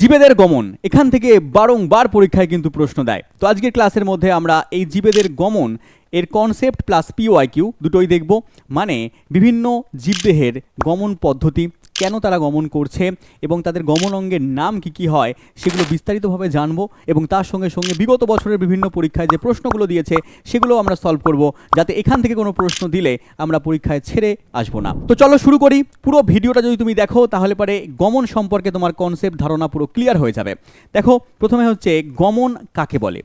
জীবেদের গমন। এখান থেকে বারংবার পরীক্ষায় কিন্তু প্রশ্ন দেয়। তো আজকের ক্লাসের মধ্যে আমরা এই জীবেদের গমন, এর কনসেপ্ট প্লাস পিওআইকিউ দুটোই দেখব। মানে বিভিন্ন জীবদেহের গমন পদ্ধতি কেন তারা গমন করছে এবং তাদের গমন অঙ্গের নাম কি কি হয় সেগুলো বিস্তারিতভাবে জানব এবং তার সঙ্গে সঙ্গে বিগত বছরের বিভিন্ন পরীক্ষায় যে প্রশ্নগুলো দিয়েছে সেগুলো আমরা সলভ করব যাতে এখান থেকে কোনো প্রশ্ন দিলে আমরা পরীক্ষায় ছেড়ে আসব না। তো চলো শুরু করি। পুরো ভিডিওটা যদি তুমি দেখো তাহলে পরে গমন সম্পর্কে তোমার কনসেপ্ট ধারণা পুরো ক্লিয়ার হয়ে যাবে। দেখো, প্রথমে হচ্ছে গমন কাকে বলে?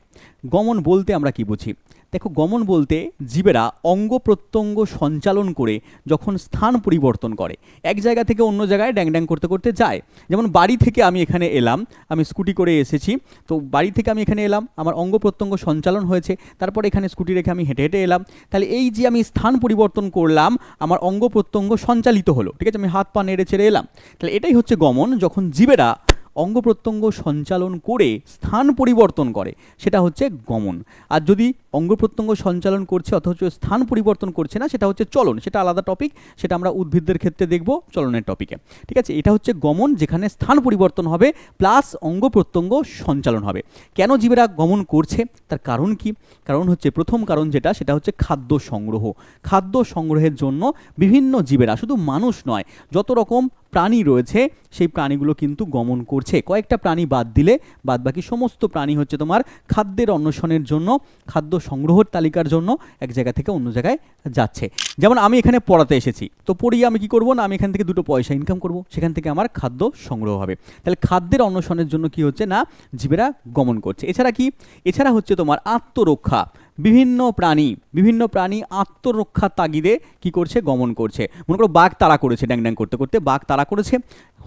গমন বলতে আমরা কি বুঝি? দেখো গমন বলতে জীবেরা অঙ্গ প্রত্যঙ্গ সঞ্চালন করে যখন স্থান পরিবর্তন করে। এক জায়গা থেকে অন্য জায়গায় ড্যাং ড্যাং করতে করতে যায়। যেমন বাড়ি থেকে আমি এখানে এলাম, আমি স্কুটি করে এসেছি, তো বাড়ি থেকে আমি এখানে এলাম, আমার অঙ্গ প্রত্যঙ্গ সঞ্চালন হয়েছে, তারপর এখানে স্কুটি রেখে আমি হেঁটে হেঁটে এলাম। তাহলে এই যে আমি স্থান পরিবর্তন করলাম, আমার অঙ্গ প্রত্যঙ্গ সঞ্চালিত হলো। ঠিক আছে, আমি হাত পা নেড়ে ছেড়ে এলাম। তাহলে এটাই হচ্ছে গমন, যখন জীবেরা অঙ্গ প্রত্যঙ্গ সঞ্চালন করে, স্থান পরিবর্তন করে, সেটা হচ্ছে গমন। আর যদি অঙ্গ প্রত্যঙ্গ সঞ্চালন করছে অথচ স্থান পরিবর্তন করছে না, সেটা হচ্ছে চলন, সেটা আলাদা টপিক সেটা আমরা উদ্ভিদদের ক্ষেত্রে দেখব চলনের টপিকে ঠিক আছে, এটা হচ্ছে গমন যেখানে স্থান পরিবর্তন হবে প্লাস অঙ্গ প্রত্যঙ্গ সঞ্চালন হবে। কেন জীবেরা গমন করছে? তার কারণ কি? কারণ হচ্ছে, প্রথম কারণ যেটা, সেটা হচ্ছে খাদ্য সংগ্রহ। খাদ্য সংগ্রহের জন্য বিভিন্ন জীবেরা, শুধু মানুষ নয়, যত রকম প্রাণী রয়েছে, সেই প্রাণীগুলো কিন্তু গমন করছে। কয়েকটা প্রাণী বাদ দিলে বাদ বাকি সমস্ত প্রাণী হচ্ছে তোমার খাদ্যের অন্বেষণের জন্য, খাদ্য সংগ্রহের তালিকার জন্য এক জায়গা থেকে অন্য জায়গায় যাচ্ছে। যেমন আমি এখানে পড়াতে এসেছি। তো পড়িয়ে আমি কি করব না, আমি এখান থেকে দুটো পয়সা ইনকাম করব, সেখান থেকে আমার খাদ্য সংগ্রহ হবে। তাহলে খাদ্যের অন্বেষণের জন্য কি হচ্ছে না, জীবেরা গমন করছে। এছাড়া কি? এছাড়া হচ্ছে তোমার আত্মরক্ষা। বিভিন্ন প্রাণী বিভিন্ন প্রাণী আত্মরক্ষার তাগিদে কি করছে, গমন করছে। মনে করো বাঘ তাড়া করেছে ড্যাং ড্যাং করতে করতে, বাঘ তাড়া করেছে,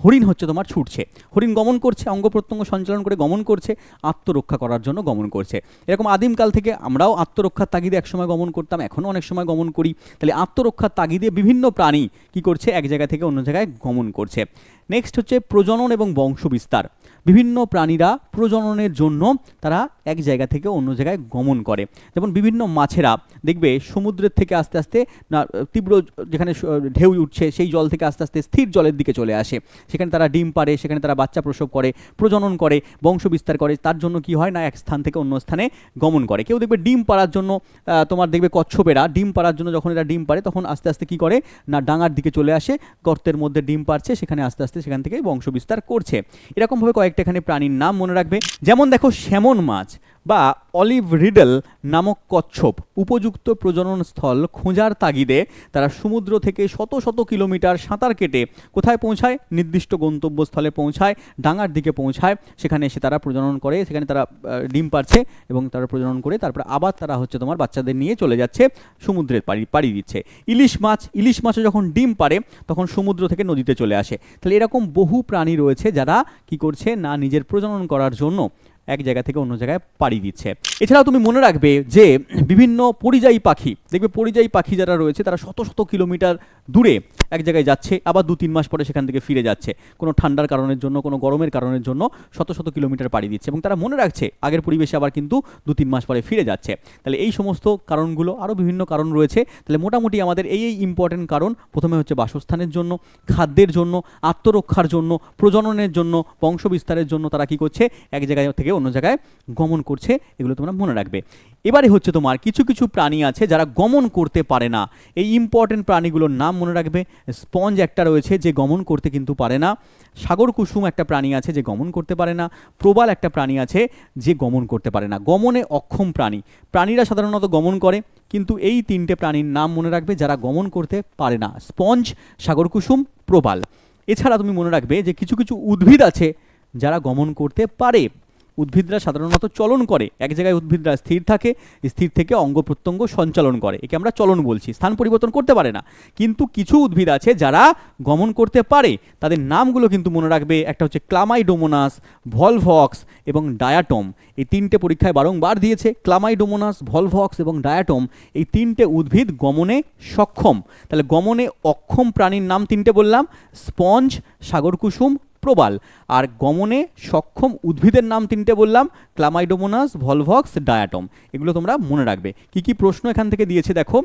হরিণ হচ্ছে তোমার ছুটছে। হরিণ গমন করছে, অঙ্গ প্রত্যঙ্গ সঞ্চালন করে গমন করছে, আত্মরক্ষা করার জন্য গমন করছে। এরকম আদিমকাল থেকে আমরাও আত্মরক্ষার তাগিদে একসময় গমন করতাম, এখনও অনেক সময় গমন করি। তাহলে আত্মরক্ষার তাগিদে বিভিন্ন প্রাণী কি করছে, এক জায়গা থেকে অন্য জায়গায় গমন করছে। নেক্সট হচ্ছে প্রজনন এবং বংশ বিস্তার বিভিন্ন প্রাণীরা প্রজননের জন্য তারা এক জায়গা থেকে অন্য জায়গায় গমন করে। যেমন বিভিন্ন মাছেরা, দেখবে সমুদ্রের থেকে আস্তে আস্তে তীব্র যেখানে ঢেউ উঠছে, সেই জল থেকে আস্তে আস্তে স্থির জলের দিকে চলে আসে। সেখানে তারা ডিম পারে সেখানে তারা বাচ্চা প্রসব করে, প্রজনন করে, বংশ বিস্তার করে, তার জন্য কি হয় না, এক স্থান থেকে অন্য স্থানে গমন করে। কেউ দেখবে ডিম পাড়ার জন্য তোমার দেখবে কচ্ছপেরা, ডিম পাড়ার জন্য যখন এরা ডিম পারে তখন আস্তে আস্তে কি করে না, ডাঙার দিকে চলে আসে, গর্তের মধ্যে ডিম পারছে সেখানে আস্তে আস্তে সেখান থেকে বংশ বিস্তার করছে। এরকমভাবে কয়েকটা এখানে প্রাণীর নাম মনে রাখবে। যেমন দেখো শ্যামন মাছ। বা অলিভ রিডল নামক কচ্ছপ উপযুক্ত প্রজনন স্থল খোঁজার তাগিদে তারা সমুদ্র থেকে শত শত কিলোমিটার সাঁতার কেটে কোথায় পৌঁছায়? নির্দিষ্ট গন্তব্যস্থলে পৌঁছায়, ডাঙার দিকে পৌঁছায়। সেখানে এসে তারা প্রজনন করে, সেখানে তারা ডিম পারছে এবং তারা প্রজনন করে তারপর আবার তারা হচ্ছে তোমার বাচ্চাদের নিয়ে চলে যাচ্ছে সমুদ্রের পাড়ি পাড়ি দিচ্ছে। ইলিশ মাছ, ইলিশ মাছও যখন ডিম পারে, তখন সমুদ্র থেকে নদীতে চলে আসে। তাহলে এরকম বহু প্রাণী রয়েছে যারা কি করছে? না নিজের প্রজনন করার জন্য এক জায়গা থেকে অন্য জায়গায় পাড়ি দিচ্ছে। এছাড়াও তুমি মনে রাখবে যে বিভিন্ন পরিযায়ী পাখি, দেখবে পরিযায়ী পাখি যারা রয়েছে, তারা শত শত কিলোমিটার দূরে এক জায়গায় যাচ্ছে, আবার দু তিন মাস পরে সেখান থেকে ফিরে যাচ্ছে। কোনো ঠান্ডার কারণের জন্য, কোনো গরমের কারণের জন্য শত শত কিলোমিটার পাড়ি দিচ্ছে এবং তারা মনে রাখছে আগের পরিবেশে আবার কিন্তু দু তিন মাস পরে ফিরে যাচ্ছে। তাহলে এই সমস্ত কারণগুলো, আরও বিভিন্ন কারণ রয়েছে। তাহলে মোটামুটি আমাদের এই এই ইম্পর্টেন্ট কারণ প্রথমে হচ্ছে বাসস্থানের জন্য, খাদ্যের জন্য, আত্মরক্ষার জন্য, প্রজননের জন্য বংশ বিস্তারের জন্য তারা কি করছে, এক জায়গায় থেকে অন্য জায়গায় গমন করছে, এগুলো তোমরা মনে রাখবে। এবারে হচ্ছে তোমার কিছু কিছু প্রাণী আছে যারা গমন করতে পারে না। এই ইম্পর্টেন্ট প্রাণীগুলোর নাম মনে রাখবে। স্পঞ্জ একটা রয়েছে যে গমন করতে কিন্তু পারে না। সাগর কুসুম একটা প্রাণী আছে যে গমন করতে পারে না। প্রবাল একটা প্রাণী আছে যে গমন করতে পারে না। গমনে অক্ষম প্রাণী। প্রাণীরা সাধারণত গমন করে, কিন্তু এই তিনটে প্রাণীর নাম মনে রাখবে যারা গমন করতে পারে না। স্পঞ্জ সাগর কুসুম, প্রবাল। এছাড়া তুমি মনে রাখবে যে কিছু কিছু উদ্ভিদ আছে যারা গমন করতে পারে। উদ্ভিদরা সাধারণত চলন করে। এক জায়গায় উদ্ভিদরা স্থির থাকে, স্থির থেকে অঙ্গ প্রত্যঙ্গ সঞ্চালন করে। একে আমরা চলন বলছি, স্থান পরিবর্তন করতে পারে না। কিন্তু কিছু উদ্ভিদ আছে যারা গমন করতে পারে। তাদের নামগুলো কিন্তু মনে রাখবে, একটা হচ্ছে ক্লামাইডোমোনাস, ভলভক্স এবং ডায়াটম। এই তিনটে পরীক্ষায় বারংবার দিয়েছে, ক্লামাইডোমোনাস, ভলভক্স এবং ডায়াটম। এই তিনটে উদ্ভিদ গমনে সক্ষম। তাহলে গমনে অক্ষম প্রাণীর নাম তিনটে বললাম, স্পঞ্জ, সাগরকুসুম প্রবাল। আর গমনে সক্ষম উদ্ভিদের নাম তিনটে বললাম, ক্লামাইডোমোনাস, ভলভক্স, ডায়াটম। এগুলো তোমরা মনে রাখবে। কি কি প্রশ্ন এখান থেকে দিয়েছে দেখো।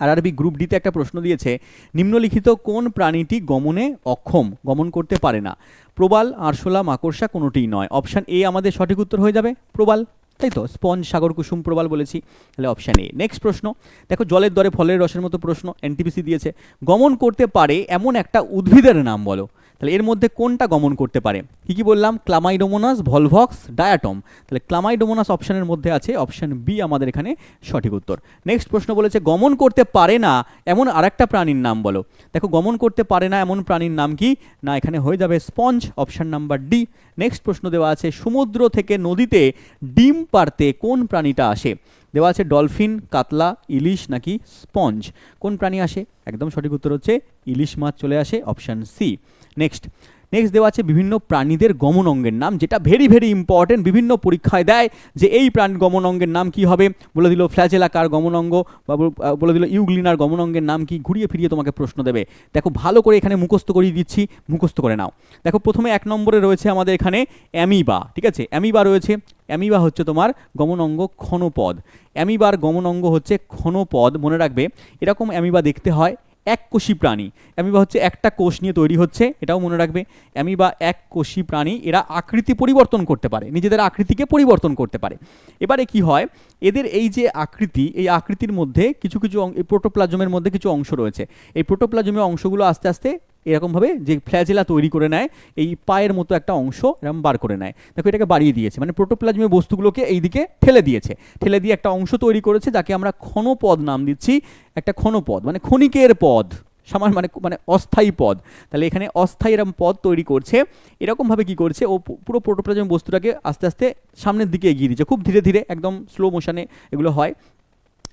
আরআরবি গ্রুপ ডিতে একটা প্রশ্ন দিয়েছে, নিম্নলিখিত কোন প্রাণীটি গমনে অক্ষম, গমন করতে পারে না? প্রবাল, আরশোলা, মাকড়সা কোনোটিই নয়। অপশান এ আমাদের সঠিক উত্তর হয়ে যাবে, প্রবাল। তাই তো, স্পঞ্জ, সাগর, কুসুম, প্রবাল বলেছি। তাহলে অপশান এ। নেক্সট প্রশ্ন। দেখো, জলের দরে ফলের রসের মতো প্রশ্ন এনটিপিসি দিয়েছে। গমন করতে পারে এমন একটা উদ্ভিদের নাম বলো। তাহলে এর মধ্যে কোনটা গমন করতে পারে? কি কি বললাম? Chlamydomonas, volvox, diatom. তাহলে ক্লামাইডোমোনাস অপশনের মধ্যে আছে অপশন বি আমাদের এখানে সঠিক উত্তর। নেক্সট প্রশ্ন বলেছে, গমন করতে পারে না এমন আরেকটা প্রাণীর নাম বলো। দেখো, গমন করতে পারে না এমন প্রাণীর নাম কি? না, এখানে হয়ে যাবে sponge, option number D. Next প্রশ্ন দেওয়া আছে, সমুদ্র থেকে নদীতে ডিম পারতে কোন প্রাণীটা আসে? দেওয়া আছে ডলফিন, কাতলা, ইলিশ নাকি স্পঞ্জ। কোন প্রাণী আসে? একদম সঠিক উত্তর হচ্ছে ইলিশ মাছ চলে আসে, অপশান সি। নেক্সট নেক্সট দেওয়া আছে বিভিন্ন প্রাণীদের গমন অঙ্গের নাম, যেটা ভেরি ভেরি ইম্পর্টেন্ট বিভিন্ন পরীক্ষায় দেয় যে এই প্রাণ গমন অঙ্গের নাম কি হবে। বলে দিল ফ্ল্যাজেলাকার গমন অঙ্গ, বা বলে দিল ইউগ্লিনার গমন অঙ্গের নাম কি, ঘুরিয়ে ফিরিয়ে তোমাকে প্রশ্ন দেবে। দেখো, ভালো করে এখানে মুখস্থ করিয়ে দিচ্ছি, মুখস্থ করে নাও। দেখো, প্রথমে এক নম্বরে রয়েছে আমাদের এখানে অ্যামিবা, ঠিক আছে? অ্যামিবা রয়েছে, অ্যামিবা হচ্ছে তোমার গমন অঙ্গ ক্ষণপদ। অ্যামিবার গমন অঙ্গ হচ্ছে ক্ষণপদ, মনে রাখবে, এরকম অ্যামিবা দেখতে হয়। এক কোষী প্রাণী। অ্যামিবা হচ্ছে একটা কোষ নিয়ে তৈরি হচ্ছে, এটাও মনে রাখবে। অ্যামিবা এক কোষী প্রাণী, এরা আকৃতি পরিবর্তন করতে পারে, নিজেদের আকৃতিকে পরিবর্তন করতে পারে। এবারে কি হয়, এদের এই যে আকৃতি, এই আকৃতির মধ্যে কিছু কিছু প্রোটোপ্লাজমের মধ্যে কিছু অংশ রয়েছে। এই প্রোটোপ্লাজমের অংশগুলো আস্তে আস্তে এরকমভাবে যে ফ্ল্যাজেলা তৈরি করে নেয়, এই পায়ের মতো একটা অংশ এরকম বার করে নেয়। দেখো এটাকে বাড়িয়ে দিয়েছে মানে প্রোটোপ্লাজমীয় বস্তুগুলোকে এই দিকে ঠেলে দিয়েছে। ঠেলে দিয়ে একটা অংশ তৈরি করেছে যাকে আমরা ক্ষণপদ নাম দিচ্ছি, একটা ক্ষণপদ মানে ক্ষণিকের পদ সমান মানে মানে অস্থায়ী পদ। তাহলে এখানে অস্থায়ী এরকম পদ তৈরি করছে। এরকমভাবে কি করছে? ও পুরো প্রোটোপ্লাজম বস্তুটাকে আস্তে আস্তে সামনের দিকে এগিয়ে দিচ্ছে। খুব ধীরে ধীরে, একদম স্লো মোশনে এগুলো হয়।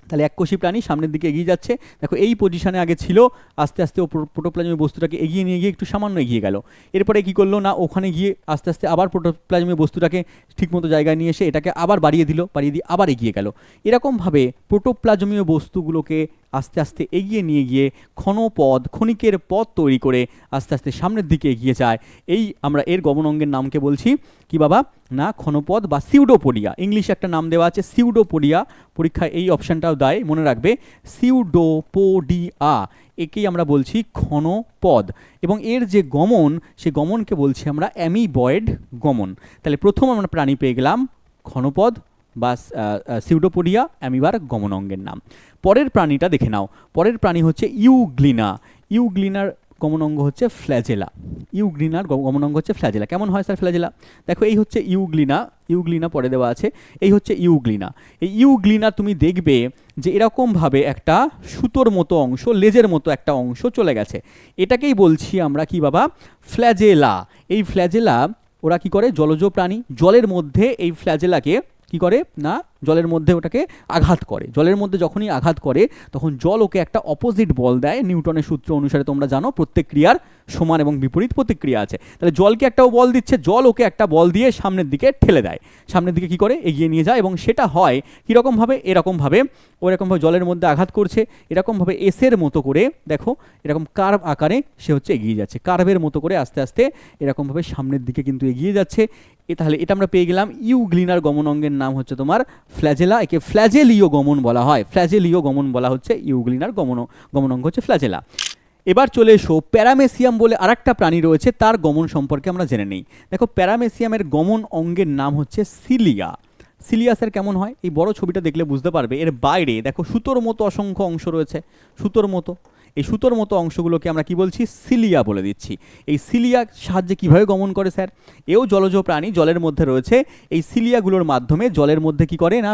তাহলে এককোষী প্রাণী সামনের দিকে এগিয়ে যাচ্ছে। দেখো, এই পজিশনে আগে ছিল, আস্তে আস্তে ও প্রোটোপ্লাজমের বস্তুটাকে এগিয়ে নিয়ে গিয়ে একটু সামান্য এগিয়ে গেল। এরপরে কি করল? না, ওখানে গিয়ে আস্তে আস্তে আবার প্রোটোপ্লাজমের বস্তুটাকে ঠিকমতো জায়গায় নিয়ে এসে এটাকে আবার বাড়িয়ে দিল, বাড়িয়ে দিয়ে আবার এগিয়ে গেল। এরকমভাবে প্রোটোপ্লাজমীয় বস্তুগুলোকে আস্তে আস্তে এগিয়ে নিয়ে গিয়ে ক্ষণপদ ক্ষণিকের পথ তৈরি করে আস্তে আস্তে সামনের দিকে এগিয়ে যায়। এই আমরা এর গমন অঙ্গের নামকে বলছি। কি বাবা? না ক্ষণপদ বা সিউডোপোডিয়া। ইংলিশে একটা নাম দেওয়া আছে, সিউডোপোডিয়া। পরীক্ষায় এই অপশানটাও দেয়, মনে রাখবে। সিউডোপোডিয়া। একেই আমরা বলছি ক্ষণপদ এবং এর যে গমন, সে গমনকে বলছি আমরা অ্যামিবয়েড গমন। তাহলে প্রথম আমরা প্রাণী পেয়ে গেলাম ক্ষণপদ বা সিউডোপোডিয়া অ্যামিবার গমন অঙ্গের নাম। পরের প্রাণীটা দেখে নাও। পরের প্রাণী হচ্ছে ইউগ্লিনা ইউগ্লিনার গমন অঙ্গ হচ্ছে ফ্ল্যাজেলা ইউগ্লিনার গ- গমন অঙ্গ হচ্ছে ফ্ল্যাজেলা কেমন হয় স্যার ফ্ল্যাজেলা দেখো, এই হচ্ছে ইউগ্লিনা ইউগ্লিনা পরে দেওয়া আছে। এই হচ্ছে ইউগ্লিনা এই ইউগ্লিনা তুমি দেখবে যে এরকমভাবে একটা সুতোর মতো অংশ, লেজের মতো একটা অংশ চলে গেছে। এটাকেই বলছি আমরা কি বাবা? ফ্ল্যাজেলা এই ফ্ল্যাজেলা ওরা কি করে? জলজ প্রাণী। জলের মধ্যে এই ফ্ল্যাজেলাকে কি করে? না জলের মধ্যে ওটাকে আঘাত করে। জলের মধ্যে যখনই আঘাত করে, তখন জল ওকে একটা অপোজিট বল দেয়। নিউটনের সূত্র অনুসারে তোমরা জানো প্রত্যেক ক্রিয়ার সমান এবং বিপরীত প্রতিক্রিয়া আছে। তাহলে জলকে একটা ও বল দিচ্ছে, জল ওকে একটা বল দিয়ে সামনের দিকে ঠেলে দেয়। সামনের দিকে কি করে? এগিয়ে নিয়ে যায় এবং সেটা হয় কীরকমভাবে? এরকমভাবে ও এরকমভাবে জলের মধ্যে আঘাত করছে। এরকমভাবে এসের মতো করে, দেখো, এরকম কার্ভ আকারে সে হচ্ছে এগিয়ে যাচ্ছে। কার্ভের মতো করে আস্তে আস্তে এরকমভাবে সামনের দিকে কিন্তু এগিয়ে যাচ্ছে। এ তাহলে এটা আমরা পেয়ে গেলাম। ইউগ্লিনার গমন অঙ্গের নাম হচ্ছে তোমার ফ্ল্যাজেলা, একে ফ্ল্যাজেলীয় গমন বলা হয়। ফ্ল্যাজেলীয় গমন বলা হচ্ছে ইউগ্লিনার গমন গমন অঙ্গ হচ্ছে ফ্ল্যাজেলা। এবার চলে এসো, প্যারামেসিয়াম বলে আরেকটা প্রাণী রয়েছে, তার গমন সম্পর্কে আমরা জেনে নেই। দেখো, প্যারামেসিয়ামের গমন অঙ্গের নাম হচ্ছে সিলিয়া। সিলিয়াসের কেমন হয়? এই বড় ছবিটা দেখলে বুঝতে পারবে। এর বাইরে, দেখো, সুতোর মতো অসংখ্য অংশ রয়েছে। সুতোর মতো। এই সুতোর মতো অংশগুলোকে আমরা কি বলছি? সিলিয়া বলে দিচ্ছি। এই সিলিয়ার সাহায্যে কীভাবে গমন করে, স্যার? এও জলজ প্রাণী, জলের মধ্যে রয়েছে। এই সিলিয়াগুলোর মাধ্যমে জলের মধ্যে কি করে না,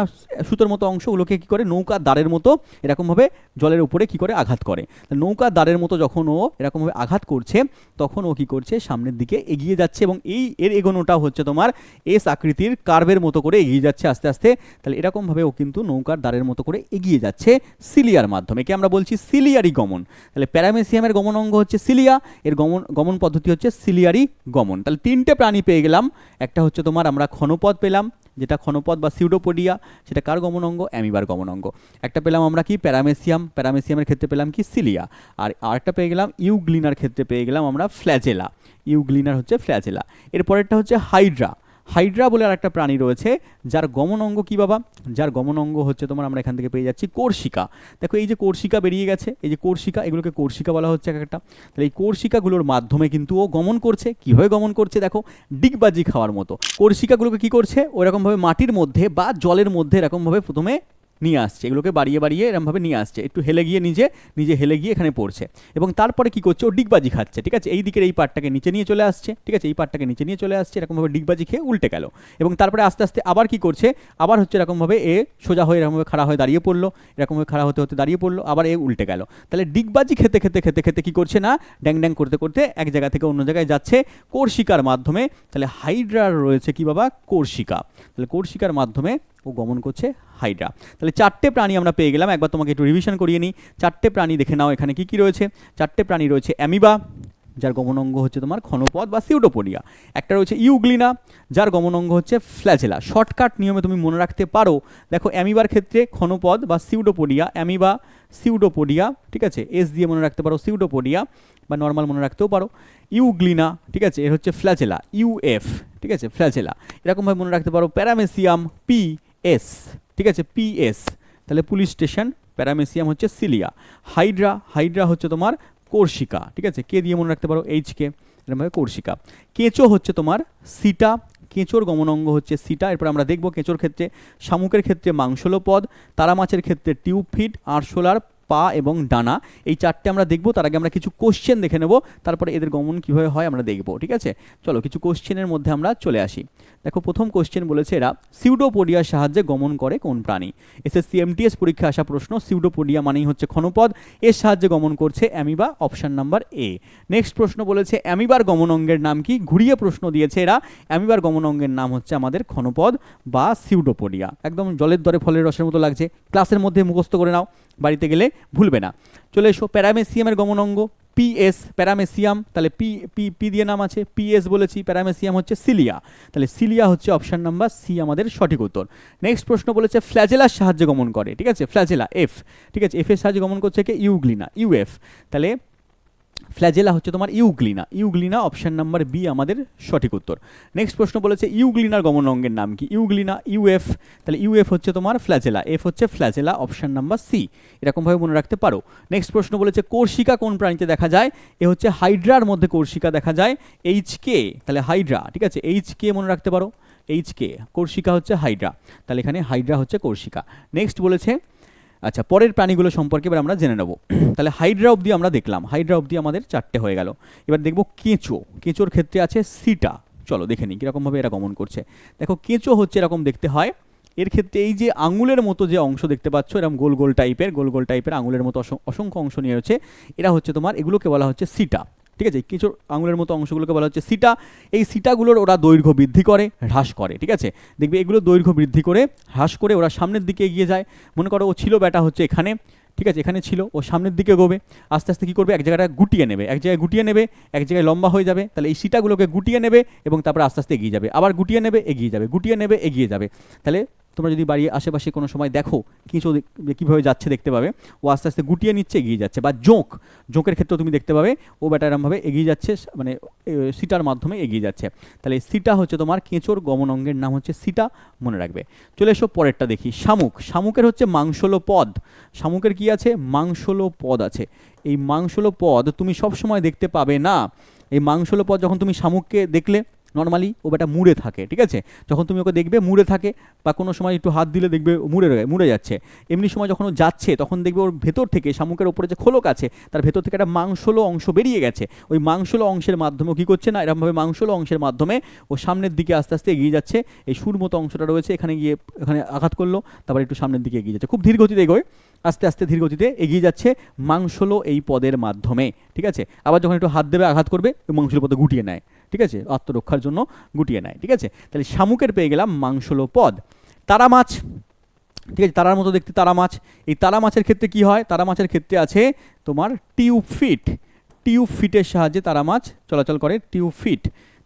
সুতোর মতো অংশগুলোকে কি করে নৌকা দ্বারের মতো এরকমভাবে জলের উপরে কি করে আঘাত করে। নৌকা দাঁড়ের মতো যখন ও এরকমভাবে আঘাত করছে, তখন ও কি করছে, সামনের দিকে এগিয়ে যাচ্ছে এবং এই এর এগোনোটা হচ্ছে তোমার এস আকৃতির কার্ভের মতো করে এগিয়ে যাচ্ছে আস্তে আস্তে। তাহলে এরকমভাবে ও কিন্তু নৌকার দ্বারের মতো করে এগিয়ে যাচ্ছে সিলিয়ার মাধ্যমে। একে আমরা বলছি সিলিয়ারি গমন। তাহলে প্যারামেসিয়ামের গমন অঙ্গ হচ্ছে সিলিয়া, এর গমন গমন পদ্ধতি হচ্ছে সিলিয়ারি গমন। তাহলে তিনটে প্রাণী পেয়ে গেলাম। একটা হচ্ছে তোমার, আমরা ক্ষণপদ পেলাম, যেটা ক্ষণপদ বা সিউডোপোডিয়া, সেটা কার গমন অঙ্গ? অ্যামিবার গমন অঙ্গ। একটা পেলাম আমরা কি? প্যারামেসিয়াম, প্যারামেসিয়ামের ক্ষেত্রে পেলাম কি? সিলিয়া। আর আরেকটা পেয়ে গেলাম, ইউগ্লিনার ক্ষেত্রে পেয়ে গেলাম আমরা ফ্ল্যাজেলা। ইউগ্লিনার হচ্ছে ফ্ল্যাজেলা। এরপরেরটা হচ্ছে হাইড্রা। হাইড্রা বলে আর একটা প্রাণী রয়েছে, যার গমন অঙ্গ কী বাবা? যার গমন অঙ্গ হচ্ছে তোমার আমরা এখান থেকে পেয়ে যাচ্ছি কোর্শিকা। দেখো এই যে কোর্শিকা বেরিয়ে গেছে, এই যে কোর্শিকা, এগুলোকে কোর্শিকা বলা হচ্ছে এক একটা। তাহলে এই কোর্শিকাগুলোর মাধ্যমে কিন্তু ও গমন করছে। কীভাবে গমন করছে দেখো? ডিগবাজি খাওয়ার মতো। কোর্শিকাগুলোকে কী করছে? ওরকমভাবে মাটির মধ্যে বা জলের মধ্যে এরকমভাবে প্রথমে নিয়ে আসছে, এগুলোকে বাড়িয়ে বাড়িয়ে এরমভাবে নিয়ে আসছে, একটু হেলে গিয়ে নিজে নিজে হেলে গিয়ে এখানে পড়ছে। এবং তারপরে কি করছে, ও ডিগবাজি খাচ্ছে, ঠিক আছে? এই দিকের এই পার্টটাকে নিচে নিয়ে চলে আসছে, ঠিক আছে? এই পার্টটাকে নিচে নিয়ে চলে আসছে, এরকমভাবে ডিগবাজি খেয়ে উল্টে গেল। এবং তারপরে আস্তে আস্তে আবার কি করছে, আবার হচ্ছে এরকমভাবে এ সোজা হয়ে এরকমভাবে খাড়া হয়ে দাঁড়িয়ে পড়ল, এরকমভাবে খাড়া হতে হতে দাঁড়িয়ে পড়ল, আবার এ উল্টে গেল। তাহলে ডিগবাজি খেতে খেতে খেতে খেতে কি করছে না, ড্যাং ড্যাং করতে করতে এক জায়গা থেকে অন্য জায়গায় যাচ্ছে কোর্শিকার মাধ্যমে। তাহলে হাইড্রার রয়েছে কি বাবা? কোর্শিকা। তাহলে কোর্শিকার মাধ্যমে ও গমন করছে হাইড্রা। তাহলে চারটে প্রাণী আমরা পেয়ে গেলাম। একবার তোমাকে একটু রিভিশন করিয়ে নিই। চারটে প্রাণী দেখে নাও এখানে কি কি রয়েছে। চারটে প্রাণী রয়েছে অ্যামিবা, যার গমনাঙ্গ হচ্ছে তোমার ক্ষণপদ বা সিউডোপোডিয়া একটা রয়েছে ইউগ্লিনা, যার গমনাঙ্গ হচ্ছে ফ্ল্যাজেলা শর্টকাট নিয়মে তুমি মনে রাখতে পারো, দেখো অ্যামিবার ক্ষেত্রে ক্ষণপদ বা সিউডোপোডিয়া অ্যামিবা সিউডোপোডিয়া ঠিক আছে? এস দিয়ে মনে রাখতে পারো সিউডোপোডিয়া বা নর্মাল মনে রাখতেও পারো। ইউগ্লিনা, ঠিক আছে? এর হচ্ছে ফ্ল্যাজেলা ইউএফ ঠিক আছে? ফ্ল্যাজেলা এরকমভাবে মনে রাখতে পারো। প্যারামেসিয়াম পি এস ঠিক আছে? পিএস তাহলে পুলিশ স্টেশন প্যারামেসিয়াম হচ্ছে সিলিয়া হাইড্রা হাইড্রা হচ্ছে তোমার কোর্শিকা ঠিক আছে? কে দিয়ে মনে রাখতে পারো এইচ কে এরকমভাবে কোর্শিকা কেঁচো হচ্ছে তোমার সিটা, কেঁচোর গমনাঙ্গ হচ্ছে সিটা। এরপর আমরা দেখব কেঁচোর ক্ষেত্রে শামুকের ক্ষেত্রে মাংসলোপদ তারা মাছের ক্ষেত্রে টিউব ফিট আরশোলার পা এবং ডানা, এই চারটে আমরা দেখব। তার আগে আমরা কিছু কোশ্চেন দেখে নেব। তারপরে এদের গমন কীভাবে হয় আমরা দেখব, ঠিক আছে? চলো, কিছু কোশ্চেনের মধ্যে আমরা চলে আসি। দেখো, প্রথম কোশ্চেন বলেছে এরা সিউডোপোডিয়ার সাহায্যে গমন করে কোন প্রাণী? এসএসসি এমটিএস পরীক্ষা আসা প্রশ্ন সিউডোপোডিয়া মানেই হচ্ছে ক্ষণপদ। এর সাহায্যে গমন করছে amoeba option number A next প্রশ্ন বলেছে, অ্যামিবার গমন অঙ্গের নাম কি? ঘুরিয়ে প্রশ্ন দিয়েছে এরা, অ্যামিবার গমন অঙ্গের নাম হচ্ছে আমাদের ক্ষণপদ বা সিউডোপোডিয়া একদম জলের দরে ফলের রসের মতো লাগছে। ক্লাসের মধ্যে মুখস্থ করে নাও। বাড়িতে গেলে ভুলবে না। চলে এসো প্যারামেসিয়ামের গমন অঙ্গ পিএস প্যারামেসিয়াম, তাহলে পি পি পি দিয়ে নাম আছে পিএস বলেছি, প্যারামেসিয়াম হচ্ছে সিলিয়া। তাহলে সিলিয়া হচ্ছে অপশান নাম্বার সি, আমাদের সঠিক উত্তর। নেক্সট প্রশ্ন বলেছে, ফ্ল্যাজেলার সাহায্যে গমন করে, ঠিক আছে? ফ্ল্যাজেলা এফ ঠিক আছে? এফ এর সাহায্যে গমন করছে কে? ইউগ্লিনা ইউএফ তাহলে ফ্ল্যাজেলা হচ্ছে তোমার euglena. Euglena option number B আমাদের সঠিক উত্তর। নেক্সট প্রশ্ন বলেছে, ইউগ্লিনার গমন অঙ্গের নাম কি? ইউগ্লিনা ইউএফ তাহলে ইউএফ হচ্ছে তোমার ফ্ল্যাজেলা। এফ হচ্ছে ফ্ল্যাজেলা অপশন নাম্বার সি এরকমভাবে মনে রাখতে পারো। নেক্সট প্রশ্ন বলেছে, কোর্শিকা কোন প্রাণীতে দেখা যায়? এ হচ্ছে হাইড্রার মধ্যে কোর্শিকা দেখা যায় এইচ কে তাহলে হাইড্রা, ঠিক আছে? এইচ কে মনে রাখতে পারো। এইচ কে কোর্শিকা হচ্ছে হাইড্রা। তাহলে এখানে হাইড্রা হচ্ছে কোর্শিকা। নেক্সট বলেছে আচ্ছা পরের প্রাণীগুলো সম্পর্কে এবার আমরা জেনে নেব। তাহলে হাইড্রা অবধি আমরা দেখলাম, হাইড্রা অবধি আমাদের চারটে হয়ে গেল। এবার দেখব কেঁচো, কেঁচোর ক্ষেত্রে আছে সিটা। চলো দেখে নিই কীরকমভাবে এরা গমন করছে। দেখো কেঁচো হচ্ছে এরকম দেখতে হয়, এর ক্ষেত্রে এই যে আঙুলের মতো যে অংশ দেখতে পাচ্ছ, এরকম গোল গোল টাইপের, গোল গোল টাইপের আঙুলের মতো অসংখ্য অংশ নিয়ে রয়েছে, এরা হচ্ছে তোমার, এগুলোকে বলা হচ্ছে সিটা। ঠিক আছে? কিছু আঙুলের মতো অংশগুলোকে বলা হচ্ছে সিটা। এই সিটাগুলোর ওরা দৈর্ঘ্য বৃদ্ধি করে, হ্রাস করে, ঠিক আছে? দেখবে এগুলো দৈর্ঘ্য বৃদ্ধি করে, হ্রাস করে ওরা সামনের দিকে এগিয়ে যায়। মনে করো, ও ছিল ব্যাটা হচ্ছে এখানে, ঠিক আছে? এখানে ছিল, ও সামনের দিকে গোবে আস্তে আস্তে কী করবে? এক জায়গাটা গুটিয়ে নেবে, এক জায়গায় গুটিয়ে নেবে, এক জায়গায় লম্বা হয়ে যাবে। তাহলে এই সিটাগুলোকে গুটিয়ে নেবে এবং তারপর আস্তে আস্তে এগিয়ে যাবে। আবার গুটিয়ে নেবে, এগিয়ে যাবে, গুটিয়ে নেবে, এগিয়ে যাবে। তাহলে তোমরা যদি বাড়ির আশেপাশে কোনো সময় দেখো কিছু কীভাবে যাচ্ছে দেখতে পাবে, ও আস্তে আস্তে গুটিয়ে নিচ্ছে, এগিয়ে যাচ্ছে। বা জোঁক, জোঁকের ক্ষেত্রেও তুমি দেখতে পাবে, ও ব্যাটা এরমভাবে এগিয়ে যাচ্ছে মানে সিটার মাধ্যমে এগিয়ে যাচ্ছে। তাহলে সিটা হচ্ছে তোমার কেঁচোর গমন অঙ্গের নাম হচ্ছে সিটা, মনে রাখবে। চলে এসো পরেরটা দেখি। শামুক, শামুকের হচ্ছে মাংসলো পদ। শামুকের কি আছে? মাংসলো পদ আছে। এই মাংসলো পদ তুমি সব সময় দেখতে পাবে না। এই মাংসলো পদ যখন তুমি শামুককে দেখলে নর্মালি ও বেটা মুড়ে থাকে, ঠিক আছে? যখন তুমি ওকে দেখবে মুড়ে থাকে বা কোনো সময় একটু হাত দিলে দেখবে মুড়ে রয়ে- মুড়ে যাচ্ছে। এমনি সময় যখন ও যাচ্ছে, তখন দেখবে ওর ভেতর থেকে শামুকের ওপরে যে খোলক আছে, তার ভেতর থেকে একটা মাংসলো অংশ বেরিয়ে গেছে। ওই মাংসলো অংশের মাধ্যমে কী করছে না, এরকমভাবে মাংসলো অংশের মাধ্যমে ও সামনের দিকে আস্তে আস্তে এগিয়ে যাচ্ছে। এই সুর মতো অংশটা রয়েছে, এখানে গিয়ে, এখানে আঘাত করল, তারপর একটু সামনের দিকে এগিয়ে যাচ্ছে। খুব ধীর গতিতে এগোয়। আস্তে আস্তে ধীর গতিতে এগিয়ে যাচ্ছে মাংসলো এই পদের মাধ্যমে, ঠিক আছে? আবার যখন একটু হাত দেবে, আঘাত করবে মাংসলো পদে গুটিয়ে নেয়, ঠিক আছে? আত্মরক্ষার জন্য গুটিয়ে নেয়, ঠিক আছে? তাহলে শামুকের পেয়ে গেলাম মাংসলো পদ। তারা মাছ, ঠিক আছে? তারার মতো দেখতে তারা মাছ। এই তারা মাছের ক্ষেত্রে কি হয়? তারা মাছের ক্ষেত্রে আছে তোমার টিউব ফিট। টিউব ফিটের সাহায্যে তারা মাছ চলাচল করে, টিউব ফিট।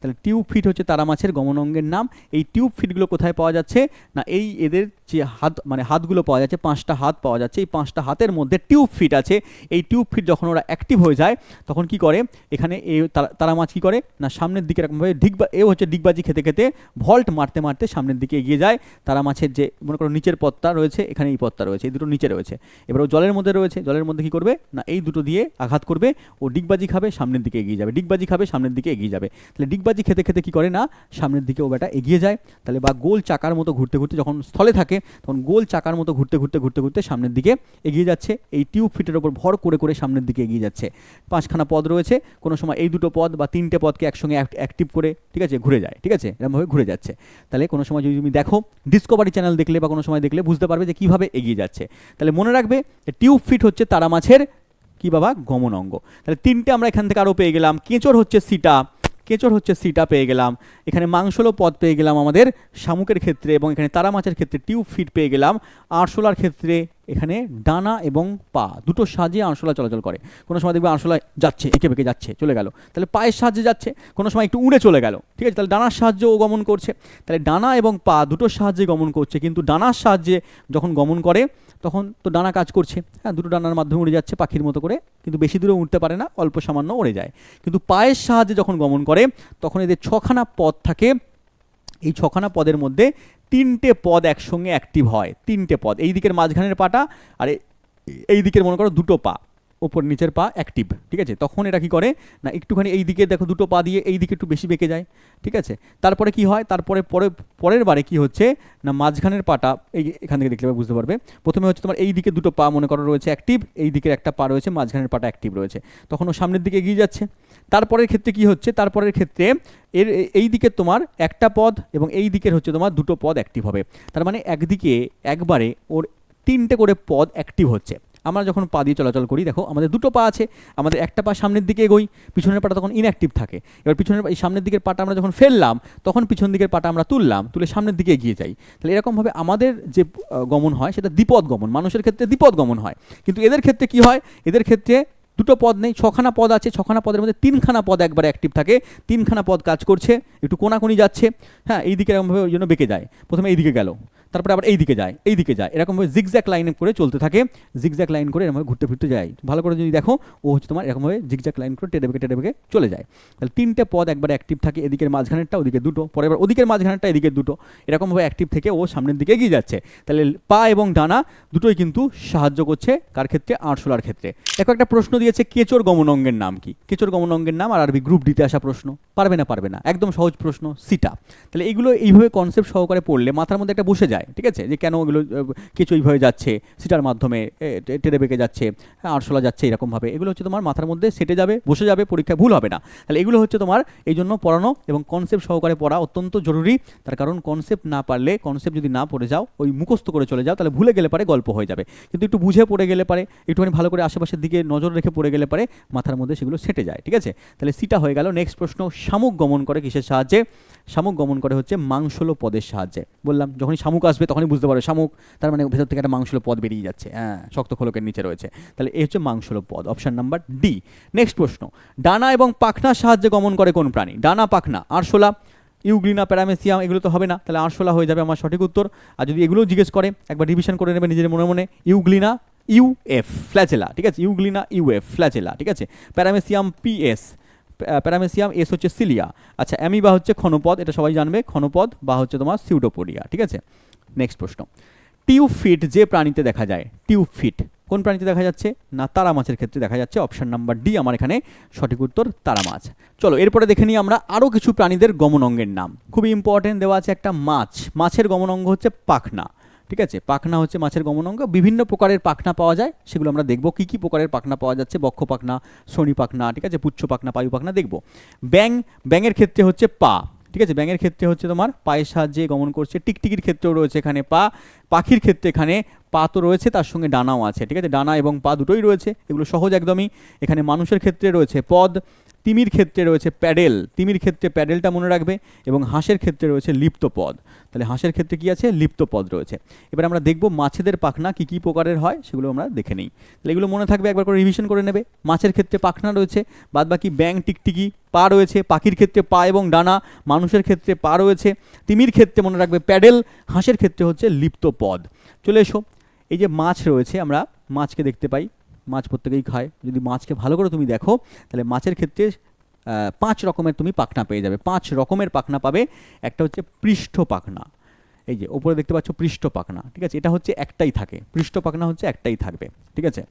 তাহলে টিউব ফিট হচ্ছে তারা মাছের গমন অঙ্গের নাম। এই টিউব ফিটগুলো কোথায় পাওয়া যাচ্ছে? না, এই এদের যে হাত মানে হাতগুলো পাওয়া যাচ্ছে, পাঁচটা হাত পাওয়া যাচ্ছে, এই পাঁচটা হাতের মধ্যে টিউব ফিট আছে। এই টিউব ফিট যখন ওরা অ্যাক্টিভ হয়ে যায়, তখন কি করে? এখানে এই তারা- মাছ কি করে? না, সামনের দিকে এরকমভাবে ডিগবা এ হচ্ছে ডিগবাজি খেতে খেতে ভল্ট মারতে মারতে সামনের দিকে এগিয়ে যায়। তারা মাছের যে, মনে করো নিচের পথটা রয়েছে, এখানে এই পথটা রয়েছে, এই দুটো নিচে রয়েছে। এবার ও জলের মধ্যে রয়েছে, জলের মধ্যে কি করবে? না, এই দুটো দিয়ে আঘাত করবে, ও ডিগবাজি খাবে, সামনের দিকে এগিয়ে যাবে ডিগবাজি খাবে, সামনের দিকে এগিয়ে যাবে। তাহলে ডিগবাজি খেতে খেতে কি করে না, সামনের দিকে ও বেটা এগিয়ে যায়, তাহলে বা গোল চাকার মতো ঘুরতে ঘুরতে যখন স্থলে থাকে, তখন গোল চাকার মতো ঘুরতে ঘুরতে ঘুরতে ঘুরতে সামনের দিকে এগিয়ে যাচ্ছে, এই টিউব ফিটের ওপর ভর করে করে সামনের দিকে এগিয়ে যাচ্ছে। পাঁচখানা পদ রয়েছে, কোনো সময় এই দুটো পদ বা তিনটে পদকে একসঙ্গে অ্যাক্টিভ করে, ঠিক আছে, ঘুরে যায়, ঠিক আছে এরকমভাবে ঘুরে যাচ্ছে। তাহলে কোনো সময় যদি তুমি দেখো ডিসকভারি চ্যানেল দেখলে বা কোনো সময় দেখলে বুঝতে পারবে যে কীভাবে এগিয়ে যাচ্ছে। তাহলে মনে রাখবে টিউব ফিট হচ্ছে তারা মাছের কি বাবা গমন অঙ্গ তাহলে তিনটে আমরা এখান থেকে আরও পেয়ে গেলাম, কেঁচোর হচ্ছে সিটা কেঁচড় হচ্ছে সিটা পেয়ে গেলাম। এখানে মাংসলো পদ পেয়ে গেলাম আমাদের শামুকের ক্ষেত্রে এবং এখানে তারা মাছের ক্ষেত্রে টিউব ফিট পেয়ে গেলাম। আরশোলার ক্ষেত্রে এখানে ডানা এবং পা, দুটো সাহায্যে আরশোলা চলাচল করে। কোনো সময় দেখবে আরশোলা যাচ্ছে, এঁকে বেঁকে যাচ্ছে, চলে গেল। তাহলে পায়ের সাহায্যে যাচ্ছে, কোনো সময় একটু উড়ে চলে গেল। ঠিক আছে, তাহলে ডানার সাহায্যে ও গমন করছে। তাহলে ডানা এবং পা দুটোর সাহায্যে গমন করছে, কিন্তু ডানার সাহায্যে যখন গমন করে তখন তো ডানা কাজ করছে। হ্যাঁ দুটো ডানার মাধ্যমে উড়ে যাচ্ছে পাখির মতো করে, কিন্তু বেশি দূরে উঠতে পারে না, অল্প সামান্য উড়ে যায়। কিন্তু পায়ের সাহায্যে যখন গমন করে, তখন এদের ছখানা পদ থাকে। এই ছখানা পদের মধ্যে তিনটে পদ একসঙ্গে অ্যাক্টিভ হয়। তিনটে পদ। এই দিকের মাঝখানের পাটা, আর, এই দিকের মনে করো দুটো পা। ওপর নিচের পা অ্যাক্টিভ ঠিক আছে? তখন এটা কি করে? না, একটুখানি এই দিকে দেখো দুটো পা দিয়ে এই দিকে একটু বেশি বেঁকে যায়, ঠিক আছে? তারপরে কি হয়? তারপরে পরে, পরের বারে কি হচ্ছে? না, মাঝখানের পাটা, এই এখান থেকে দেখলে বুঝতে পারবে। প্রথমে হচ্ছে তোমার এই দিকে দুটো পা মনে করো রয়েছে অ্যাক্টিভ এই দিকের একটা পা রয়েছে, মাঝখানের পাটা অ্যাক্টিভ রয়েছে। তখন ও সামনের দিকে এগিয়ে যাচ্ছে। তারপরের ক্ষেত্রে কি হচ্ছে? তারপরের ক্ষেত্রে এর, এই দিকের তোমার একটা পদ এবং এই দিকের হচ্ছে তোমার দুটো পদ অ্যাক্টিভ হবে। তার মানে একদিকে, একবারে ওর তিনটে করে পদ অ্যাক্টিভ হচ্ছে। আমরা যখন পা দিয়ে চলাচল করি, দেখো আমাদের দুটো পা আছে, আমাদের একটা পা সামনের দিকে এগোই, পিছনের পাটা তখন ইনঅ্যাক্টিভ থাকে। এবার পিছনের এই সামনের দিকের পাটা আমরা যখন ফেললাম, তখন পিছন দিকের পাটা আমরা তুললাম, তুলে সামনের দিকে এগিয়ে যাই। তাহলে এরকমভাবে আমাদের যে গমন হয়, সেটা দ্বিপদ গমন, মানুষের ক্ষেত্রে দ্বিপদ গমন হয়। কিন্তু এদের ক্ষেত্রে কি হয়? এদের ক্ষেত্রে দুটো পদ নেই, ছখানা পদ আছে, ছখানা পদের মধ্যে তিনখানা পদ একবারে অ্যাক্টিভ থাকে, তিনখানা পদ কাজ করছে, একটু কোনাকুনি যাচ্ছে হ্যাঁ এই দিকে এরকমভাবে ওই জন্য বেঁকে যায়। প্রথমে এই দিকে গেল। তারপরে আবার এই দিকে যায় এই দিকে যায়। এরকমভাবে জিগজ্যাক লাইন করে চলতে থাকে। জিগজ্যাক লাইন করে এরকমভাবে ঘুরতে ফিরতে যায়। ভালো করে যদি দেখো, ও হচ্ছে তোমার এরকমভাবে জিগজ্যাক লাইন করে টেডে বেঁকে টেডে বেঁকে চলে যায়। তাহলে তিনটে পদ একবার অ্যাক্টিভ থাকে এদিকের মাঝখানেরটা, ওদিকে দুটো। পরে এবার ওদিকের মাঝখানেরটা, এদিকে দুটো। এরকমভাবে অ্যাক্টিভ থেকে ও সামনের দিকে এগিয়ে যাচ্ছে। তাহলে পা এবং ডানা দুটোই কিন্তু সাহায্য করছে কার ক্ষেত্রে? আরশোলার ক্ষেত্রে। দেখো একটা প্রশ্ন দিয়েছে, কেচোর গমন অঙ্গের নাম কি? কেচোর গমন অঙ্গের নাম আর আরবি গ্রুপ ডিতে আসা প্রশ্ন। পারবে না পারবে না। একদম সহজ প্রশ্ন, সিটা। তাহলে এইগুলো এইভাবে কনসেপ্ট সহকারে পড়লে মাথার মধ্যে একটা বসে যায়। ঠিক আছে? যে কেন এগুলো কিছু কেঁচো এইভাবে যাচ্ছে, সিটার মাধ্যমে টেরে বেঁকে যাচ্ছে, আরশোলা যাচ্ছে এরকমভাবে। এগুলো হচ্ছে তোমার মাথার মধ্যে সেটে যাবে, বসে যাবে পরীক্ষায় ভুল হবে না। তাহলে এগুলো হচ্ছে তোমার এই জন্য পড়ানো এবং কনসেপ্ট সহকারে পড়া অত্যন্ত জরুরি। তার কারণ কনসেপ্ট না পারলে কনসেপ্ট যদি না পড়ে যাও, ওই মুখস্থ করে চলে যাও, তাহলে ভুলে গেলে পারে গল্প হয়ে যাবে। কিন্তু একটু বুঝে পড়ে গেলে পারে, একটুখানি ভালো করে আশেপাশের দিকে নজর রেখে পড়ে গেলে পারে, মাথার মধ্যে সেগুলো সেটে যায়, ঠিক আছে? তাহলে সিটা হয়ে গেল। নেক্সট প্রশ্ন, শামুক গমন করে কিসের সাহায্যে? শামুক গমন করে হচ্ছে মাংসলো পদের সাহায্যে। বললাম, যখনই শামুক তখনই বুঝতে পারবে। শামুক, তার মানে ভেতর থেকে একটা মাংসল পদ বেরিয়ে যাচ্ছে। হ্যাঁ শক্ত খোলকের নিচে রয়েছে। তাহলে এই হচ্ছে মাংসল পদ। অপশন নাম্বার ডি নেক্সট প্রশ্ন। ডানা এবং পাখনার সাহায্যে গমন করে কোন প্রাণী? ডানা, পাখনা, আরশোলা ইউগ্লিনা প্যারামেসিয়াম, এগুলো তো হবে না। তাহলে আরশোলা হয়ে যাবে আমার সঠিক উত্তর। আর যদি এগুলো জিজ্ঞেস করে, একবার রিভিশন করে নেবে নিজের মনে মনে। ইউগ্লিনা ইউএফ ফ্ল্যাচেলা, ঠিক আছে? ইউগ্লিনা ইউএফ ফ্ল্যাচেলা, ঠিক আছে? প্যারামেসিয়াম পিএস প্যারামেসিয়াম, এস হচ্ছে সিলিয়া। আচ্ছা অ্যামিবা হচ্ছে ক্ষণপদ, এটা সবাই জানবে। ক্ষণপদ বা হচ্ছে তোমার সিউডোপোডিয়া, ঠিক আছে? নেক্সট প্রশ্ন। টিউব ফিট যে প্রাণীতে দেখা যায় টিউব ফিট কোন প্রাণীতে দেখা যাচ্ছে? না, তারা মাছের ক্ষেত্রে দেখা যাচ্ছে। অপশন নাম্বার ডি আমার এখানে সঠিক উত্তর তারা মাছ। চলো, এরপরে দেখে নিই আমরা আরও কিছু প্রাণীদের গমন অঙ্গের নাম। খুবই ইম্পর্টেন্ট দেওয়া আছে একটা মাছ। মাছের গমন অঙ্গ হচ্ছে পাখনা, ঠিক আছে? পাখনা হচ্ছে মাছের গমন অঙ্গ। বিভিন্ন প্রকারের পাখনা পাওয়া যায়। সেগুলো আমরা দেখব। কী কী প্রকারের পাখনা পাওয়া যাচ্ছে? বক্ষ পাখনা, শনি পাখনা, ঠিক আছে? পুচ্ছ পাখনা, পায়ু পাখনা দেখব। ব্যাং ব্যাঙের ক্ষেত্রে হচ্ছে পা। ঠিক আছে? ব্যাঙের ক্ষেত্রে হচ্ছে তোমার পায়ের সাহায্যে গমন করছে। টিকটিকির ক্ষেত্রেও রয়েছে এখানে পা। পাখির ক্ষেত্রে এখানে পা তো রয়েছে, তার সঙ্গে ডানাও আছে, ঠিক আছে? ডানা এবং পা দুটোই রয়েছে, এগুলো সহজ একদমই। এখানে মানুষের ক্ষেত্রে রয়েছে পদ, তিমির ক্ষেত্রে রয়েছে প্যাডেল। তিমির ক্ষেত্রে প্যাডেলটা মনে রাখবে এবং হাঁসের ক্ষেত্রে রয়েছে লিপ্ত পদ। তাহলে হাঁসের ক্ষেত্রে কি আছে? লিপ্ত পদ রয়েছে। এবার আমরা দেখব মাছেদের পাখনা কী কী প্রকারের হয়, সেগুলো আমরা দেখে নিই। তাহলে এগুলো মনে থাকবে, একবার করে রিভিশন করে নেবে। মাছের ক্ষেত্রে পাখনা রয়েছে বাদ বাকি ব্যাং টিকটিকি পা রয়েছে, পাখির ক্ষেত্রে পা এবং ডানা, মানুষের ক্ষেত্রে পা রয়েছে, তিমির ক্ষেত্রে মনে রাখবে প্যাডেল, হাঁসের ক্ষেত্রে হচ্ছে লিপ্ত পদ। চলে এসো, এই যে মাছ রয়েছে, আমরা মাছকে দেখতে পাই, মাছ প্রত্যেকেই খায়। যদি মাছকে ভালো করে তুমি দেখো, তাহলে মাছের ক্ষেত্রে পাঁচ রকমের তুমি পাখনা পেয়ে যাবে। পাঁচ রকমের পাখনা পাবে, একটা হচ্ছে পৃষ্ঠ পাখনা। এই যে, ওপরে দেখতে পাচ্ছ পৃষ্ঠ পাখনা, ঠিক আছে? এটা হচ্ছে একটাই থাকে। পৃষ্ঠ পাখনা হচ্ছে একটাই থাকবে, ঠিক আছে?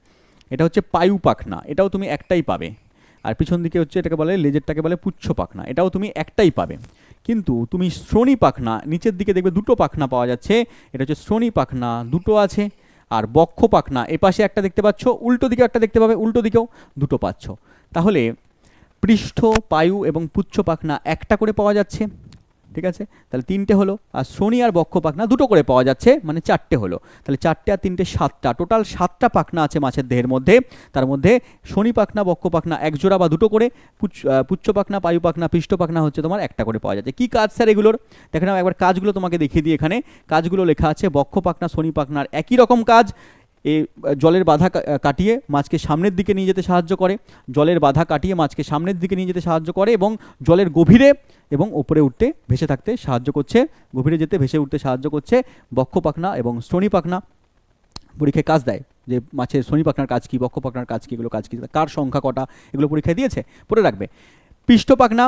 এটা হচ্ছে পায়ু পাখনা, এটাও তুমি একটাই পাবে। আর পিছন দিকে হচ্ছে এটাকে বলে, লেজেরটাকে বলে পুচ্ছ পাখনা। এটাও তুমি একটাই পাবে। কিন্তু তুমি শ্রোণী পাখনা, নিচের দিকে দেখবে দুটো পাখনা পাওয়া যাচ্ছে। এটা হচ্ছে শ্রোণী পাখনা, দুটো আছে। আর বক্ষ পাখনা এ পাশে একটা দেখতে পাচ্ছ, উল্টো দিকে একটা দেখতে পাবে, উল্টো দিকেও দুটো পাচ্ছ। তাহলে পৃষ্ঠ, পায়ু এবং পুচ্ছ পাখনা একটা করে পাওয়া যাচ্ছে। ঠিক আছে? তাহলে তিনটে হলো, আর শনি আর বক্ষ পাখনা দুটো করে পাওয়া যাচ্ছে মানে চারটে হলো। তাহলে চারটে আর তিনটে সাতটা। টোটাল সাতটা পাখনা আছে মাছের দেহের মধ্যে। তার মধ্যে শনি পাখনা, বক্ষ পাখনা এক জোড়া বা দুটো করে পুচ্ছ পাখনা, পায়ু পাখনা, পৃষ্ঠ পাখনা হচ্ছে তোমার একটা করে পাওয়া যাচ্ছে। কী কাজ স্যার এগুলোর? দেখে নাও, একবার কাজগুলো তোমাকে দেখিয়ে দিই এখানে। কাজগুলো লেখা আছে, বক্ষ পাখনা, শনি পাখনার একই রকম কাজ। এ আহ, জলের বাধা কাটিয়ে মাছকে সামনের দিকে নিয়ে যেতে সাহায্য করে। জলের বাধা কাটিয়ে মাছকে সামনের দিকে নিয়ে যেতে সাহায্য করে এবং জলের গভীরে এবং ওপরে উঠতে ভেসে থাকতে সাহায্য করছে। গভীরে যেতে ভেসে উঠতে সাহায্য করছে বক্ষ পাখনা এবং শ্রোণী পাখনা। পরীক্ষায় কাজ দেয় যে মাছের শনি পাখনার কাজ কী বক্ষ পাখনার কাজ কী এগুলো কাজ কী কার সংখ্যা কটা এগুলো পরীক্ষায় দিয়েছে পড়ে রাখবে। পৃষ্ঠ পাখনা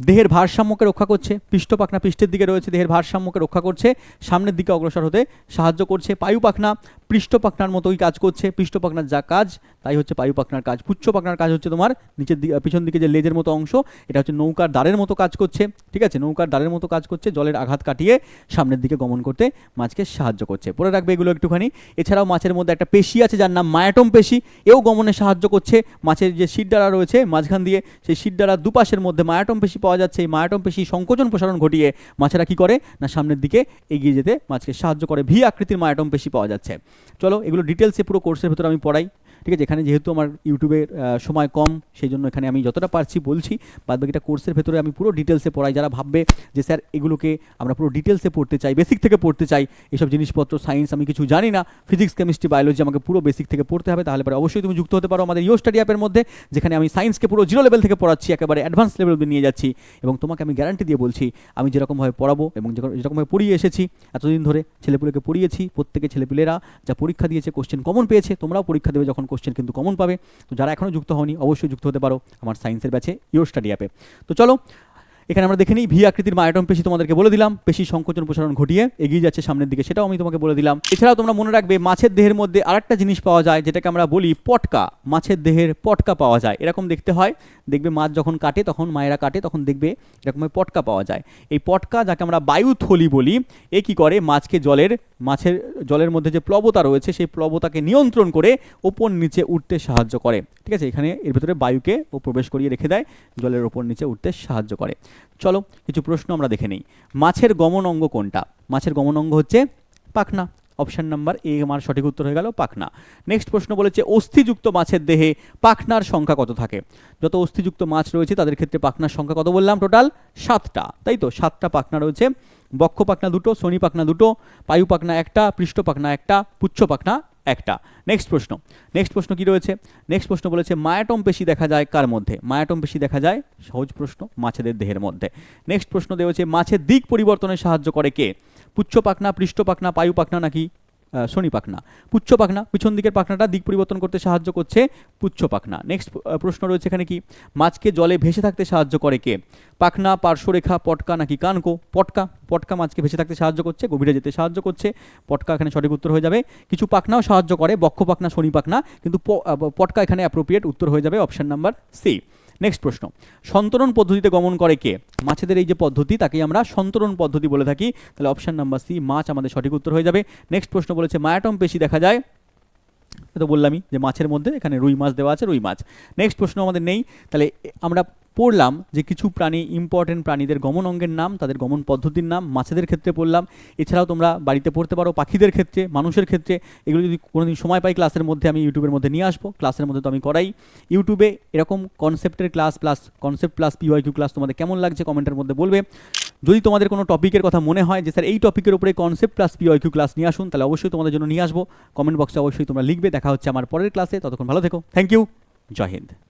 দেহের ভারসাম্যকে রক্ষা করছে পৃষ্ঠ পাখনা পৃষ্ঠের দিকে রয়েছে দেহের ভারসাম্যকে রক্ষা করছে সামনের দিকে অগ্রসর হতে সাহায্য করছে। পায়ু পাখনা পৃষ্ঠ পাখনার মতোই কাজ করছে পৃষ্ঠ পাখনার যা কাজ, তাই হচ্ছে পায়ু পাখনার কাজ। পুচ্ছ পাখনার কাজ হচ্ছে তোমার নিচের দিকে পিছন দিকে যে লেজের মতো অংশ, এটা হচ্ছে নৌকার দ্বারের মতো কাজ করছে, ঠিক আছে? নৌকার দ্বারের মতো কাজ করছে, জলের আঘাত কাটিয়ে সামনের দিকে গমন করতে মাছকে সাহায্য করছে। পরে রাখবে এগুলো একটুখানি। এছাড়াও মাছের মধ্যে একটা পেশি আছে যার নাম মায়াটম পেশি, এও গমনে সাহায্য করছে। মাছের যে শিরডারা রয়েছে মাঝখান দিয়ে, সেই শিরডারা দুপাশের মধ্যে মায়াটম পেশি পাওয়া যাচ্ছে। এই মায়াটম পেশি সংকোচন প্রসারণ ঘটিয়ে মাছেরা কি করে? না, সামনের দিকে এগিয়ে যেতে মাছকে সাহায্য করে। ভি আকৃতির মায়াটম পেশি পাওয়া যাচ্ছে। চলো এগুলো ডিটেলসে পুরো কোর্সের ভেতরে আমি পড়াই। ঠিক আছে, এখানে যেহেতু আমার ইউটিউবের সময় কম সেই জন্য এখানে আমি যতটা পারছি বলছি। বাদ বাকিটা কোর্সের ভেতরে আমি পুরো ডিটেলসে পড়াই। যারা ভাববে যে স্যার এগুলোকে আমরা পুরো ডিটেলসে পড়তে চাই বেসিক থেকে পড়তে চাই, এসব জিনিসপত্র সায়েন্স আমি কিছু জানি না ফিজিক্স কেমিস্ট্রি বায়োলজি আমাকে পুরো বেসিক থেকে পড়তে হবে। তাহলে পরে অবশ্যই তুমি যুক্ত হতে পারো আমাদের ইও স্টাডি অ্যাপের মধ্যে, যেখানে আমি সায়েন্সকে পুরো জিরো লেভেল থেকে পড়াচ্ছি, একেবারে অ্যাডভান্স লেভেল নিয়ে যাচ্ছি। এবং তোমাকে আমি গ্যারান্টি দিয়ে বলছি, আমি যেরকমভাবে পড়াবো এবং যেরকমভাবে পড়িয়ে এসেছি, এতদিন ধরে ছেলেপুলেকে পড়িয়েছি, প্রত্যেকে ছেলেপিলেরা যা পরীক্ষা দিয়েছে কোশ্চেন কমন পেয়েছে, তোমরাও পরীক্ষা দেবে যখন কোশ্চেন কিন্তু কমন পাবে। তো যারা এখনও যুক্ত হওনি, অবশ্যই যুক্ত হতে পারো আমার সায়েন্সের ব্যাচে ইওর স্টাডি অ্যাপে তো চলো এখানে আমরা দেখে নিই, ভি আকৃতির মায়াটম পেশি তোমাদেরকে বলে দিলাম, পেশি সংকোচন প্রসারণ ঘটিয়ে এগিয়ে যাচ্ছে সামনের দিকে, সেটাও আমি তোমাকে বলে দিলাম। এছাড়াও তোমরা মনে রাখবে, মাছের দেহের মধ্যে আরেকটা জিনিস পাওয়া যায়, যেটাকে আমরা বলি পটকা। মাছের দেহের পটকা পাওয়া যায়, এরকম দেখতে হয়। দেখবে মাছ যখন কাটে, তখন মায়েরা কাটে, তখন দেখবে এরকমের পটকা পাওয়া যায়। এই পটকা, যাকে আমরা বায়ুথলি বলি, এ কি করে? মাছকে জলের, মাছের জলের মধ্যে যে প্লবতা রয়েছে, সেই প্লবতাকে নিয়ন্ত্রণ করে ওপর নিচে উঠতে সাহায্য করে। ঠিক আছে? এখানে এর ভেতরে বায়ুকে ও প্রবেশ করিয়ে রেখে দেয়, জলের ওপর নিচে উঠতে সাহায্য করে। চলো কিছু প্রশ্ন আমরা দেখে নিই। মাছের গমন অঙ্গ কোনটা? মাছের গমন অঙ্গ হচ্ছে পাখনা। অপশন নাম্বার এ আমার সঠিক উত্তর হয়ে গেল পাখনা। নেক্সট প্রশ্ন বলেছে, অস্থিযুক্ত মাছের দেহে পাখনার সংখ্যা কত থাকে? যত অস্থিযুক্ত মাছ রয়েছে তাদের ক্ষেত্রে পাখনার সংখ্যা কত বললাম? টোটাল সাতটা। তাই তো? সাতটা পাখনা রয়েছে। বক্ষ পাখনা দুটো, শনি পাখনা দুটো পায়ু পাখনা একটা, পৃষ্ঠ পাখনা একটা, পুচ্ছ পাখনা একটা। নেক্সট প্রশ্ন। নেক্সট প্রশ্ন কি রয়েছে? নেক্সট প্রশ্ন বলেছে, মায়াটম পেশি দেখা যায় কার মধ্যে? মায়াটম পেশি দেখা যায়, সহজ প্রশ্ন, মাছেদের দেহের মধ্যে। নেক্সট প্রশ্ন দেওয়া হচ্ছে মাছের দিক পরিবর্তনে সাহায্য করে কে? পুচ্ছ পাখনা, পৃষ্ঠ পাখনা, পায়ু পাখনা নাকি? শনি পাখনা। পুচ্ছ পাখনা, পিছন দিকের পাখনাটা দিক পরিবর্তন করতে সাহায্য করছে পুচ্ছ পাখনা। নেক্সট প্রশ্ন রয়েছে এখানে কি? মাছকে জলে ভেসে থাকতে সাহায্য করে কে? পাখনা, পার্শ্বরেখা, পটকা নাকি কানকো? পটকা পটকা মাছকে ভেসে থাকতে সাহায্য করছে, গভীরে যেতে সাহায্য করছে। পটকা এখানে সঠিক উত্তর হয়ে যাবে। কিছু পাখনাও সাহায্য করে, বক্ষ পাখনা, শনি পাখনা, কিন্তু পটকা এখানে অ্যাপ্রোপ্রিয়েট উত্তর হয়ে যাবে অপশন নাম্বার সি নেক্সট প্রশ্ন, সন্তরণ পদ্ধতিতে গমন করে কে? মাছেদের এই যে পদ্ধতি, তাকেই আমরা সন্তরণ পদ্ধতি বলে থাকি। তাহলে অপশান নাম্বার সি মাছ আমাদের সঠিক উত্তর হয়ে যাবে। নেক্সট প্রশ্ন বলেছে, মায়াটম পেশি দেখা যায়? তো বললামই যে মাছের মধ্যে এখানে রুই মাছ দেওয়া আছে, রুই মাছ। নেক্সট প্রশ্ন আমাদের নেই। তাহলে আমরা পড়লাম যে কিছু প্রাণী ইম্পর্টেন্ট প্রাণীদের গমন অঙ্গের নাম, তাদের গমন পদ্ধতির নাম, মাছেদের ক্ষেত্রে পড়লাম। এছাড়াও তোমরা বাড়িতে পড়তে পারো, পাখিদের ক্ষেত্রে, মানুষের ক্ষেত্রে। এগুলো যদি কোনোদিন সময় পাই ক্লাসের মধ্যে, আমি ইউটিউবের মধ্যে নিয়ে আসব। ক্লাসের মধ্যে তো আমি করাই। ইউটিউবে এরকম কনসেপ্টের class plus concept plus PYQ class তোমাদের কেমন লাগছে কমেন্টের মধ্যে বলবে। যদি তোমাদের কোনো টপিকের কথা মনে হয় যে, স্যার, এই টপিকের উপরে কনসেপ্ট প্লাস পিওয়াইকিউ ক্লাস নিয়ে আসুন, তাহলে অবশ্যই তোমাদের জন্য নিয়ে আসব। কমেন্ট বক্সে অবশ্যই তোমরা লিখবে। দেখা হচ্ছে আমার পরের ক্লাসে ততক্ষণ ভালো থেকো। থ্যাংক ইউ জয় হিন্দ।